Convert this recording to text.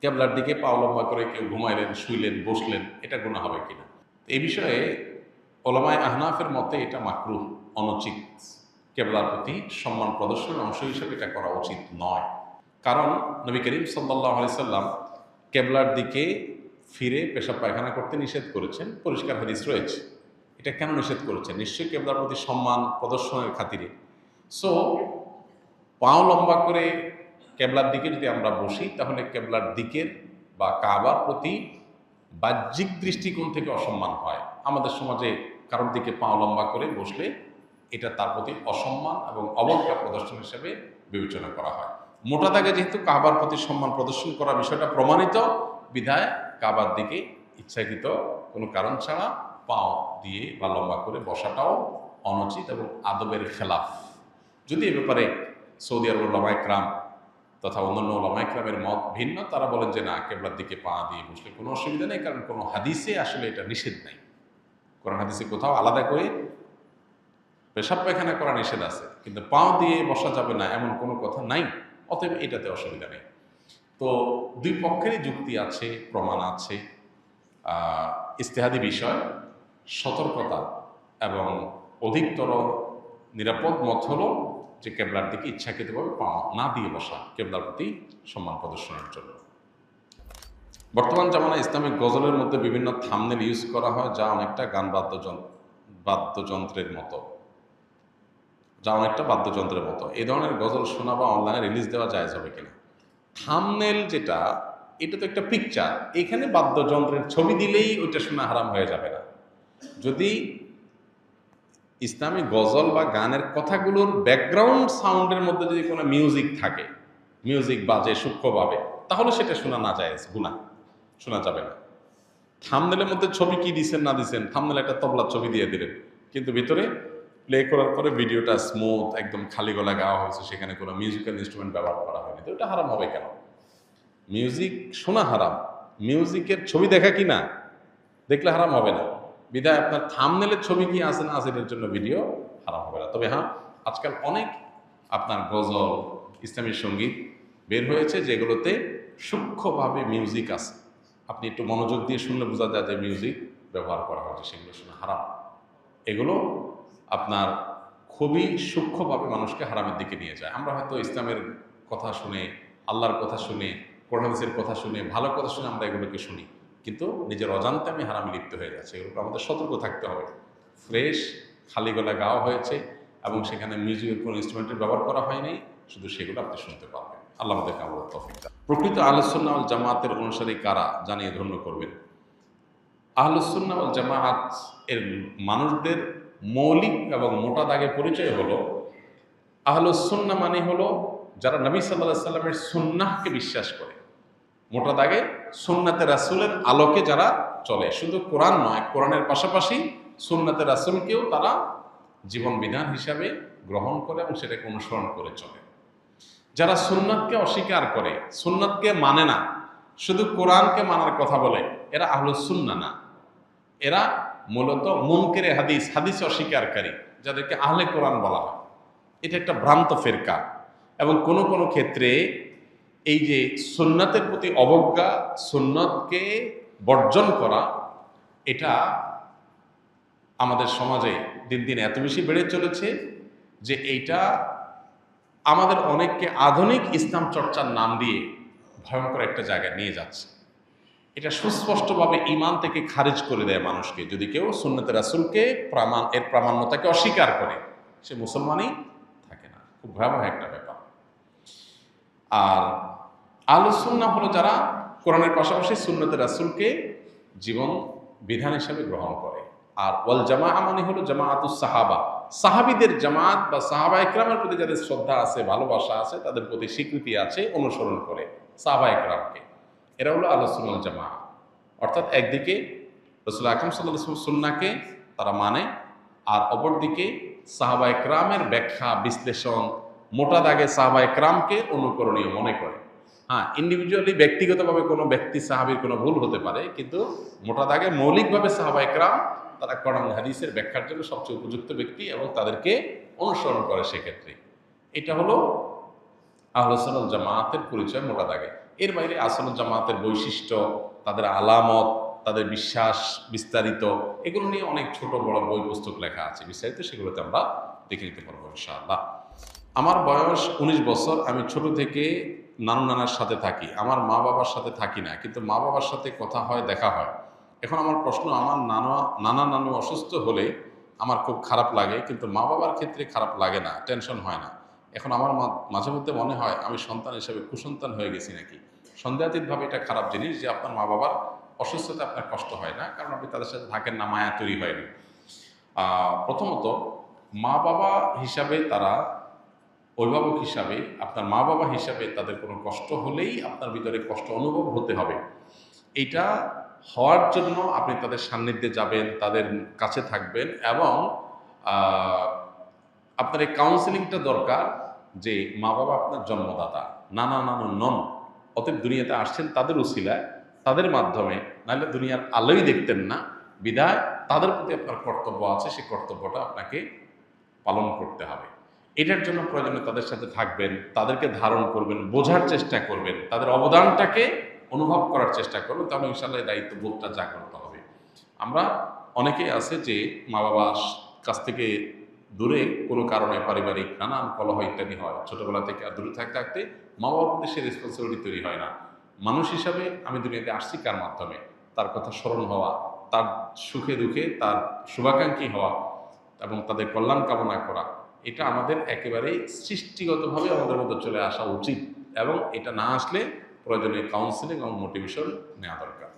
কেবলার দিকে পা লম্বা করে কেউ ঘুমাইলেন, শুইলেন, বসলেন, এটা গুণা হবে কিনা? এই বিষয়ে ওলামায় আহনাফের মতে এটা মাকরুহ, অনুচিত। কেবলার প্রতি সম্মান প্রদর্শনের অংশ হিসেবে এটা করা উচিত নয়। কারণ নবী করিম সাল্লাহ সাল্লাম কেবলার দিকে ফিরে পেশাব পায়খানা করতে নিষেধ করেছেন, পরিষ্কার হাদিস রয়েছে। এটা কেন নিষেধ করেছেন? নিশ্চয়ই কেবলার প্রতি সম্মান প্রদর্শনের খাতিরে। সো পাও লম্বা করে কেবলার দিকে যদি আমরা বসি, তাহলে কেবলার দিকের বা কাবার প্রতি বাহ্যিক দৃষ্টিকোণ থেকে অসম্মান হয়। আমাদের সমাজে কারোর দিকে পাও লম্বা করে বসলে এটা তার প্রতি অসম্মান এবং অবজ্ঞা প্রদর্শন হিসেবে বিবেচনা করা হয়। মোটা দাগে যেহেতু কাবার প্রতি সম্মান প্রদর্শন করা বিষয়টা প্রমাণিত, বিধায় কাবার দিকে ইচ্ছাকৃত কোনো কারণ ছাড়া পাও দিয়ে বা লম্বা করে বসাটাও অনুচিত এবং আদবের খেলাফ। যদি এ ব্যাপারে সৌদি আরবের লমাইক্রাম তথা অন্যান্য লমাইক্রামের মত ভিন্ন। তারা বলেন যে না, কেবলার দিকে পা দিয়ে বসলে কোনো অসুবিধা নেই, কারণ কোনো হাদিসে আসলে এটা নিষেধ নাই। কোরআন হাদিসে কোথাও আলাদা করে পেশাব পায়খানা করা নিষেধ আছে, কিন্তু পাও দিয়ে বসা যাবে না এমন কোনো কথা নাই, অতএব এটাতে অসুবিধা নেই। তো দুই পক্ষেরই যুক্তি আছে, প্রমাণ আছে। ইস্তেহাদি বিষয়, সতর্কতা এবং অধিকতর নিরাপদ মত হলো যে কেবলার দিকে ইচ্ছাকৃতভাবে পা না দিয়ে বসা কেবলার প্রতি সম্মান প্রদর্শনের জন্য। বর্তমান জামানায় ইসলামিক গজলের মধ্যে বিভিন্ন থামনেল ইউজ করা হয়, যা অনেকটা গান বাদ্যযন্ত্র বাদ্যযন্ত্রের মতো। যা অনেকটা বাদ্যযন্ত্রের মতো। এই ধরনের গজল শোনা বা অনলাইনে রিলিজ দেওয়া যায় যাবে কিনা? থামনেল যেটা, এটা তো একটা পিকচার এখানে বাদ্যযন্ত্রের ছবি দিলেই ওইটা শোনা হারাম হয়ে যাবে না। যদি ইসলামী গজল বা গানের কথাগুলোর ব্যাকগ্রাউন্ড সাউন্ডের মধ্যে যদি কোনো মিউজিক থাকে মিউজিক বাজে সূক্ষ্মভাবে তাহলে সেটা শোনা না যায় গুণা শোনা যাবে না। থামনেলের মধ্যে ছবি কি দিছেন, না দিছেন থামনেল একটা তবলার ছবি দিয়ে দিলেন। কিন্তু ভিতরে প্লে করার পরে ভিডিওটা স্মুথ একদম খালি গলা গাওয়া হয়েছে, সেখানে কোনো মিউজিক্যাল ইনস্ট্রুমেন্ট ব্যবহার করা হয়নি। তো এটা হারাম হবে কেন? মিউজিক শোনা হারাম। মিউজিকের ছবি দেখা কি না? দেখলে হারাম হবে না। বিধায় আপনার থামনেলের ছবি কি আছে না আছে জন্য ভিডিও হারাম হবে না। তবে হ্যাঁ আজকাল অনেক আপনার গজল, ইসলামী সংগীত বের হয়েছে যেগুলোতে সূক্ষ্মভাবে মিউজিক আছে। আপনি একটু মনোযোগ দিয়ে শুনলে বোঝা যায় যে মিউজিক ব্যবহার করা হচ্ছে সেগুলো শোনা হারাম। এগুলো আপনার খুবই সূক্ষ্মভাবে মানুষকে হারামের দিকে নিয়ে যায়। আমরা হয়তো ইসলামের কথা শুনে, আল্লাহর কথা শুনে কোরআনের কথা শুনে, ভালো কথা শুনে আমরা এগুলোকে শুনি। কিন্তু নিজের অজান্তে আমি হারামে লিপ্ত হয়ে যাচ্ছে এগুলো আমাদের সতর্ক থাকতে হবে। ফ্রেশ, খালি গলা গাওয়া হয়েছে এবং সেখানে মিউজিকের কোনো ইনস্ট্রুমেন্টের ব্যবহার করা হয়নি, শুধু সেগুলো আপনি শুনতে পারবেন। আল্লাহ আমাদেরকে আল্লাহ তফিক। প্রকৃত আলোচনা জামাতের অনুসারী কারা? জানিয়ে ধন্য করবেন। আহলুসুন্না ওয়াল জামাআত এর মানুষদের মৌলিক এবং মোটা দাগে পরিচয় হলো আহলুসুন্না মানে হলো যারা নবী সাল্লাহ সাল্লামের সুন্নাহকে বিশ্বাস করে। মোটা দাগে সুন্নাতে রাসুলের আলোকে যারা চলে। শুধু কোরআন নয়, কোরআনের পাশাপাশি সুন্নাতে রাসুলকেও তারা জীবন বিধান হিসাবে গ্রহণ করে এবং সেটাকে অনুসরণ করে চলে। যারা সুন্নাতকে অস্বীকার করে, সুন্নাতকে মানে না, শুধু কোরআনকে মানার কথা বলে, এরা আহলুসুন্না না। এরা মূলত মুনকেরে হাদিস হাদিস অস্বীকারী, যাদেরকে আহলে কোরআন বলা হয়। এটা একটা ভ্রান্ত ফেরকা। এবং কোনো কোনো ক্ষেত্রে এই যে সুন্নাতের প্রতি অবজ্ঞা, সুন্নতকে বর্জন করা, এটা আমাদের সমাজে দিন দিন এত বেশি বেড়ে চলেছে যে এইটা আমাদের অনেককে আধুনিক ইসলাম চর্চার নাম দিয়ে ভয়ঙ্কর একটা জায়গায় নিয়ে যাচ্ছে। এটা সুস্পষ্টভাবে ইমান থেকে খারিজ করে দেয় মানুষকে। যদি কেউ সুন্নতে রাসুলকে প্রামাণ, এর প্রামাণ্যতাকে অস্বীকার করে, সে মুসলমানই থাকে না। খুব ভয়াবহ একটা ব্যাপার। আর আলোসুন্না হলো যারা কোরআনের পাশাপাশি সুন্নতে রাসুলকে জীবন বিধান হিসাবে গ্রহণ করে। আর ওয়াল জামা মানে হলো জামাআতুস সাহাবা। সাহাবিদের জামাত বা সাহাবা একরামের প্রতি যাদের শ্রদ্ধা আছে, ভালোবাসা আছে, তাদের প্রতি স্বীকৃতি আছে, অনুসরণ করে সাহাবা একরামকে। এরা হলো আলোচনাল জামা অর্থাৎ একদিকে রসুল আকরম সাল্লাহ সুন্নাকে তারা মানে আর অপরদিকে সাহাবা একরামের ব্যাখ্যা, বিশ্লেষণ, মোটা দাগে সাহাবা একরামকে অনুকরণীয় মনে করে। হ্যাঁ ইন্ডিভিজুয়ালি ব্যক্তিগতভাবে কোনো ব্যক্তি সাহাবির কোনো ভুল হতে পারে, কিন্তু মোটা দাগে মৌলিকভাবে সাহাবা একরাম তারা কোরআন হাদিসের ব্যাখ্যার জন্য সবচেয়ে উপযুক্ত ব্যক্তি এবং তাদেরকে অনুসরণ করে সেক্ষেত্রে। এটা হলো আহলসনাল জামাতের পরিচয় মোটা দাগে। এর বাইরে আসল জামাতের বৈশিষ্ট্য, তাদের আলামত, তাদের বিশ্বাস বিস্তারিত, এগুলো নিয়ে অনেক ছোট বড় বই পুস্তক লেখা আছে। বিস্তারিত সেগুলোতে আমরা দেখে নিতে পারব ইনশাআল্লাহ। আমার বয়স উনিশ বছর, আমি ছোট থেকে নানু নানার সাথে থাকি। আমার মা বাবার সাথে থাকি না, কিন্তু মা বাবার সাথে কথা হয়, দেখা হয়। এখন আমার প্রশ্ন, আমার নানা নানা নানু অসুস্থ হলে আমার খুব খারাপ লাগে, কিন্তু মা বাবার ক্ষেত্রে খারাপ লাগে না, টেনশন হয় না। এখন আমার মাঝে মধ্যে মনে হয়, আমি সন্তান হিসেবে কুসন্তান হয়ে গেছি নাকি? সন্দেহাতীতভাবে এটা খারাপ জিনিস যে আপনার মা বাবার অসুস্থতা আপনার কষ্ট হয় না, কারণ আপনি তাদের সাথে থাকেন না, মায়া তৈরি হয়নি। প্রথমত, মা বাবা হিসাবে তারা অভিভাবক হিসাবে, আপনার মা বাবা হিসাবে তাদের কোনো কষ্ট হলেই আপনার ভিতরে কষ্ট অনুভব হতে হবে। এটা হওয়ার জন্য আপনি তাদের সান্নিধ্যে যাবেন, তাদের কাছে থাকবেন এবং আপনার এই কাউন্সিলিংটা দরকার যে মা বাবা আপনার জন্মদাতা, নানা নানু নন, অতএব দুনিয়াতে আসছেন তাদের উসিলায়, তাদের মাধ্যমে, নাহলে দুনিয়ার আলোই দেখতেন না, বিদায়, তাদের প্রতি আপনার কর্তব্য আছে সেই কর্তব্যটা আপনাকে পালন করতে হবে। এটার জন্য প্রয়োজনে তাদের সাথে থাকবেন, তাদেরকে ধারণ করবেন, বোঝার চেষ্টা করবেন, তাদের অবদানটাকে অনুভব করার চেষ্টা করবেন, তাহলে ইনশাল্লাহ এই দায়িত্ববোধটা জাগ্রত হবে। আমরা অনেকেই আছে যে মা বাবার কাছ থেকে দূরে কোনো কারণে পারিবারিক নানান কলহ ইত্যাদি হয়। ছোটবেলা থেকে আর দূরে থাকতে থাকতে মা বাবার মধ্যে সে রেসপন্সিবিলিটি তৈরি হয় না। মানুষ হিসাবে আমি দুনিয়াতে আসছি কার মাধ্যমে? তার কথা স্মরণ হওয়া, তার সুখে দুঃখে, তার শুভাকাঙ্ক্ষী হওয়া এবং তাদের কল্যাণ কামনা করা। এটা আমাদের একেবারেই সৃষ্টিগতভাবে আমাদের মধ্যে চলে আসা উচিত এবং এটা না আসলে প্রয়োজনীয় কাউন্সিলিং এবং মোটিভেশন নেওয়া দরকার।